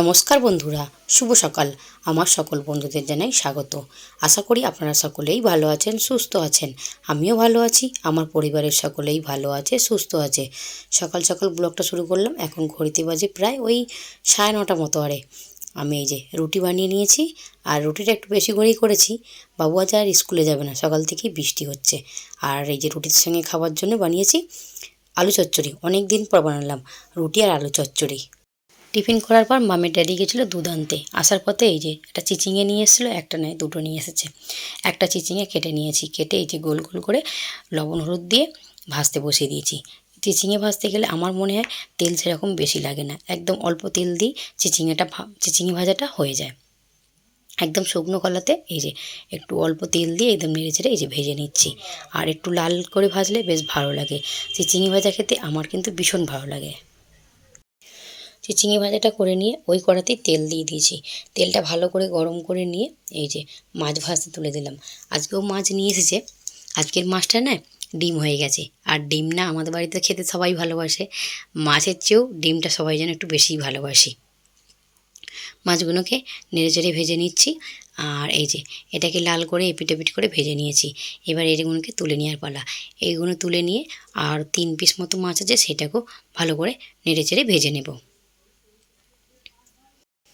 নমস্কার বন্ধুরা, শুভ সকাল। আমার সকল বন্ধুদের জানাই স্বাগত। আশা করি আপনারা সকলেই ভালো আছেন, সুস্থ আছেন। আমিও ভালো আছি, আমার পরিবারের সকলেই ভালো আছে, সুস্থ আছে। সকাল সকাল ব্লগটা শুরু করলাম, এখন ঘড়িতে বাজে প্রায় ওই সাড়ে নটা মতো আরে। আমি এই যে রুটি বানিয়ে নিয়েছি, আর রুটিটা একটু বেশি করেই করেছি। বাবু আজ আর স্কুলে যাবে না, সকাল থেকেই বৃষ্টি হচ্ছে। আর এই যে রুটির সঙ্গে খাওয়ার জন্য বানিয়েছি আলু চচ্চড়ি অনেক দিন পর বানালাম, রুটি আর আলু চচ্চড়ি। টিফিন করার পর মামের ড্যাডি গেছিল দুধ আনতে। আসার পথে এই যে একটা চিচিঙে নিয়ে এসেছিল, একটা নয়, দুটো নিয়ে এসেছে। একটা চিচিঙে কেটে নিয়েছি, কেটে এই যে গোল গোল করে লবণ হলুদ দিয়ে ভাজতে বসিয়ে দিয়েছি। চিচিঙে ভাজতে গেলে আমার মনে হয় তেল সেরকম বেশি লাগে না। একদম অল্প তেল দিয়ে চিচিঙেটা চিচিঙে ভাজাটা হয়ে যায়। একদম শুকনো কলাতে এই যে একটু অল্প তেল দিয়ে একদম নেড়ে চেড়ে এই যে ভেজে নিচ্ছি। আর একটু লাল করে ভাজলে বেশ ভালো লাগে। চিচিঙে ভাজা খেতে আমার কিন্তু ভীষণ ভালো লাগে। চিচিঙে ভাজাটা করে নিয়ে ওই কড়াতেই তেল দিয়ে দিয়েছি। তেলটা ভালো করে গরম করে নিয়ে এই যে মাছ ভাজতে তুলে দিলাম। আজকেও মাছ নিয়ে এসেছে। আজকের মাছটা না ডিম হয়ে গেছে। আর ডিম না আমাদের বাড়িতে খেতে সবাই ভালোবাসে। মাছের চেয়েও ডিমটা সবাই যেন একটু বেশিই ভালোবাসি। মাছগুলোকে নেড়ে চেড়ে ভেজে নিচ্ছি। আর এই যে এটাকে লাল করে এপিট এপিট করে ভেজে নিয়েছি। এবার এগুলোকে তুলে নেওয়ার পালা। এইগুলো তুলে নিয়ে আর তিন পিস মতো মাছ আছে সেটাকেও ভালো করে নেড়ে চেড়ে ভেজে নেব।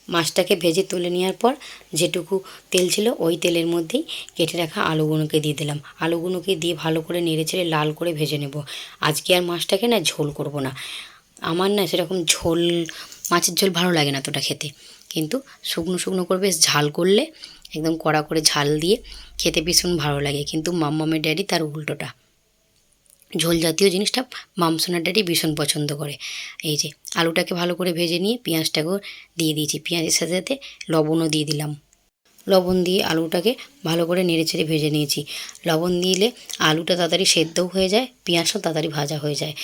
মাছটাকে ভেজে তুলে নেওয়ার পর যেটুকু তেল ছিল ওই তেলের মধ্যেই কেটে রাখা আলুগুলোকে দিয়ে দিলাম। আলুগুলোকে দিয়ে ভালো করে নেড়ে চেড়ে লাল করে ভেজে নেব। আজকে আর মাছটাকে না ঝোল করব না। আমার না সেরকম ঝোল, মাছের ঝোল ভালো লাগে না তোটা খেতে। কিন্তু শুকনো শুকনো করে বেশ ঝাল করলে, একদম কড়া করে ঝাল দিয়ে খেতে ভীষণ ভালো লাগে। কিন্তু মাম্মামের ড্যাডি তার উল্টোটা। ঝোল জাতীয় জিনিসটা মামসোনার ড্যাডি ভীষণ পছন্দ করে। এই যে আলুটাকে ভালো করে ভেজে নিয়ে পেঁয়াজটাকেও দিয়ে দিয়েছি। পেঁয়াজের সাথে সাথে লবণও দিয়ে দিলাম। লবণ দিয়ে আলুটাকে ভালো করে নেড়ে চেড়ে ভেজে নিয়েছি। লবণ দিলে আলুটা তাড়াতাড়ি সেদ্ধও হয়ে যায় পেঁয়াজও তাড়াতাড়ি ভাজা হয়ে যায়।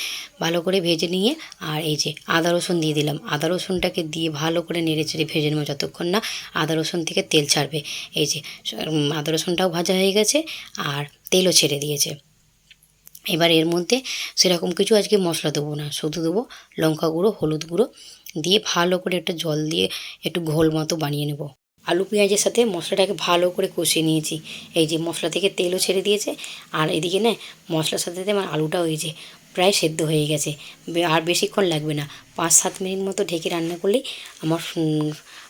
ভালো করে ভেজে নিয়ে আর এই যে আদা রসুন দিয়ে দিলাম। আদা রসুনটাকে দিয়ে ভালো করে নেড়ে চেড়ে ভেজে নেব যতক্ষণ না আদা রসুন থেকে তেল ছাড়বে। এই যে আদা রসুনটাও ভাজা হয়ে গেছে আর তেলও ছেড়ে দিয়েছে। এবার এর মধ্যে সেরকম কিছু আজকে মশলা দেবো না। শুধু দেবো লঙ্কা গুঁড়ো, হলুদ গুঁড়ো, দিয়ে ভালো করে একটা জল দিয়ে একটু ঘোল মতো বানিয়ে নেব। আলু পেঁয়াজের সাথে মশলাটাকে ভালো করে কষিয়ে নিয়েছি। এই যে মশলা থেকে তেলও ছেড়ে দিয়েছে, আর এদিকে না মশলার সাথে আমার আলুটা হয়েছে প্রায় সেদ্ধ হয়ে গেছে। আর বেশিক্ষণ লাগবে না। পাঁচ সাত মিনিট মতো ঢেকে রান্না করলেই আমার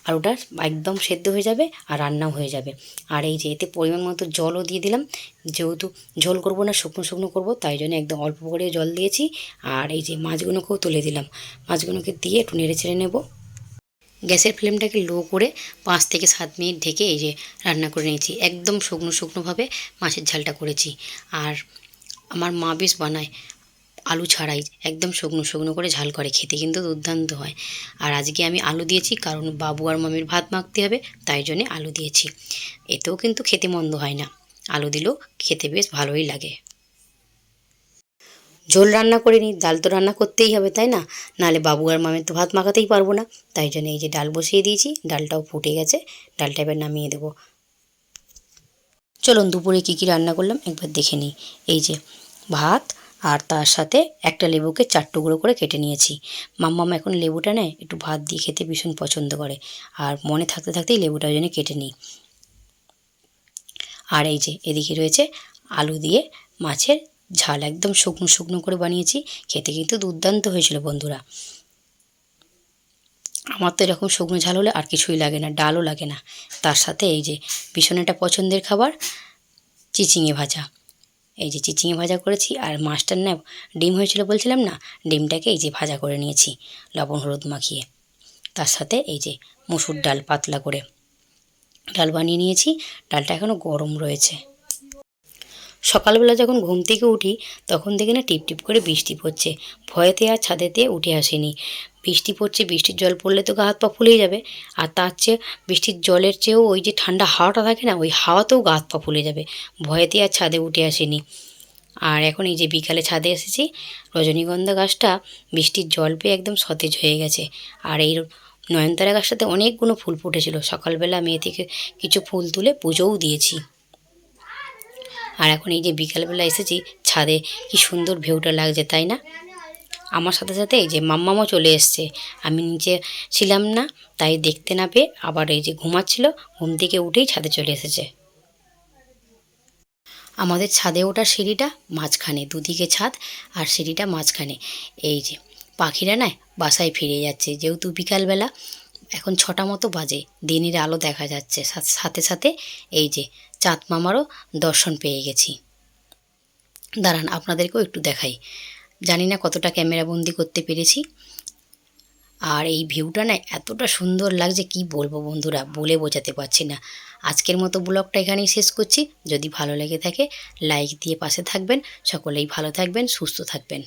উম, আলুটা একদম সেদ্ধ হয়ে যাবে আর রান্নাও হয়ে যাবে। আর এই যে এতে পরিমাণ মতো জলও দিয়ে দিলাম। যেহেতু ঝোল করব না শুকনো শুকনো করব তাই জন্য একদম অল্প করে জল দিয়েছি। আর এই যে মাছগুলোকেও তুলে দিলাম। মাছগুলোকে দিয়ে একটু নেড়ে ছেড়ে নেব। গ্যাসের ফ্লেমটাকে লো করে পাঁচ থেকে সাত মিনিট ঢেকে এই যে রান্না করে নিয়েছি। একদম শুকনো শুকনোভাবে মাছের ঝালটা করেছি। আর আমার মা বেশ বানায়। আলু ছাড়াই, একদম শুকনো শুকনো করে ঝাল করে খেতে কিন্তু দুর্দান্ত হয়। আর আজকে আমি আলু দিয়েছি, কারণ বাবু আর মামির ভাত মাখতে হবে, তাই জন্যে আলু দিয়েছি। এতেও কিন্তু খেতে মন্দ হয় না। আলু দিলেও খেতে বেশ ভালোই লাগে। ঝোল রান্না করে নিই ডাল তো রান্না করতেই হবে, তাই না? নাহলে বাবু আর মামের তো ভাত মাখাতেই পারব না। তাই জন্য এই যে ডাল বসিয়ে দিয়েছি, ডালটাও ফুটে গেছে, ডালটা এবার নামিয়ে দেবো। চলুন দুপুরে কী কী রান্না করলাম, একবার দেখে নিই। এই যে ভাত আর তার সাথে একটা লেবুকে চার টুকরো করে কেটে নিয়েছি। মাম্মাম এখন লেবুটা নেয়, একটু ভাত দিয়ে খেতে ভীষণ পছন্দ করে। আর মনে থাকতে থাকতেই লেবুটা ওই জন্য কেটে নিই। আর এই যে, এদিকে রয়েছে আলু দিয়ে মাছের ঝাল একদম শুকনো শুকনো করে বানিয়েছি। খেতে কিন্তু দুর্দান্ত হয়েছিল বন্ধুরা। আমার তো এরকম শুকনো ঝাল হলে আর কিছুই লাগে না, ডালও লাগে না। তার সাথে এই যে ভীষণ একটা পছন্দের খাবার, চিচিঙে ভাজা। এই যে চিচিঙে ভাজা করেছি আর মাছটার না ডিম হয়েছিল বলছিলাম না, ডিমটাকে এই যে ভাজা করে নিয়েছি, লবণ হলুদ মাখিয়ে। তার সাথে এই যে মুসুর ডাল পাতলা করে। ডাল বানিয়ে নিয়েছি, ডালটা এখনও গরম রয়েছে। সকালবেলা যখন ঘুম থেকে উঠি, তখন দেখি না টিপ টিপ করে বৃষ্টি পড়ছে। ভয়েতে আর ছাদেতে উঠে আসেনি। বৃষ্টি পড়ছে, বৃষ্টির জল পড়লে তো গা হাত পা ফুলেই যাবে। আর তার চেয়ে বৃষ্টির জলের চেয়েও ওই যে ঠান্ডা হাওয়াটা থাকে না, ওই হাওয়াতেও গা হাত পা ফুলে যাবে। ভয়েতে আর ছাদে উঠে আসেনি। আর এখন এই যে বিকালে ছাদে এসেছি, রজনীগন্ধা গাছটা বৃষ্টির জল পেয়ে একদম সতেজ হয়ে গেছে। আর এই নয়নতারা গাছটাতে অনেকগুলো ফুল ফুটেছিল। সকালবেলা মেয়ে থেকে কিছু ফুল তুলে পুজোও দিয়েছি। আর এখন এই যে বিকালবেলা এসেছি ছাদে, কি সুন্দর ভিউটা লাগছে, তাই না? আমার সাথে সাথে এই যে মাম্মামও চলে এসছে। আমি নিচে ছিলাম না, তাই দেখতে না পেয়ে আবার এই যে ঘুমাচ্ছিল, ঘুম থেকে উঠেই ছাদে চলে এসেছে। আমাদের ছাদে ওঠা সিঁড়িটা মাঝখানে, দুদিকে ছাদ আর সিঁড়িটা মাঝখানে। এই যে পাখিরা না বাসায় ফিরে যাচ্ছে, যেহেতু বিকালবেলা, এখন ছটা মতো বাজে, দিনের আলো দেখা যাচ্ছে। সাথে সাথে এই যে চাঁদ মামারও দর্শন পেয়ে গেছি। দাঁড়ান, আপনাদেরকেও একটু দেখাই। জানি না কতটা ক্যামেরা বন্দি করতে পেরেছি। আর এই ভিউটা না এতটা সুন্দর লাগছে, কি বলব বন্ধুরা, বলে বোঝাতে পারছি না। আজকের মতো ব্লগটা এখানেই শেষ করছি। যদি ভালো লেগে থাকে, লাইক দিয়ে পাশে থাকবেন। সকলেই ভালো থাকবেন, সুস্থ থাকবেন।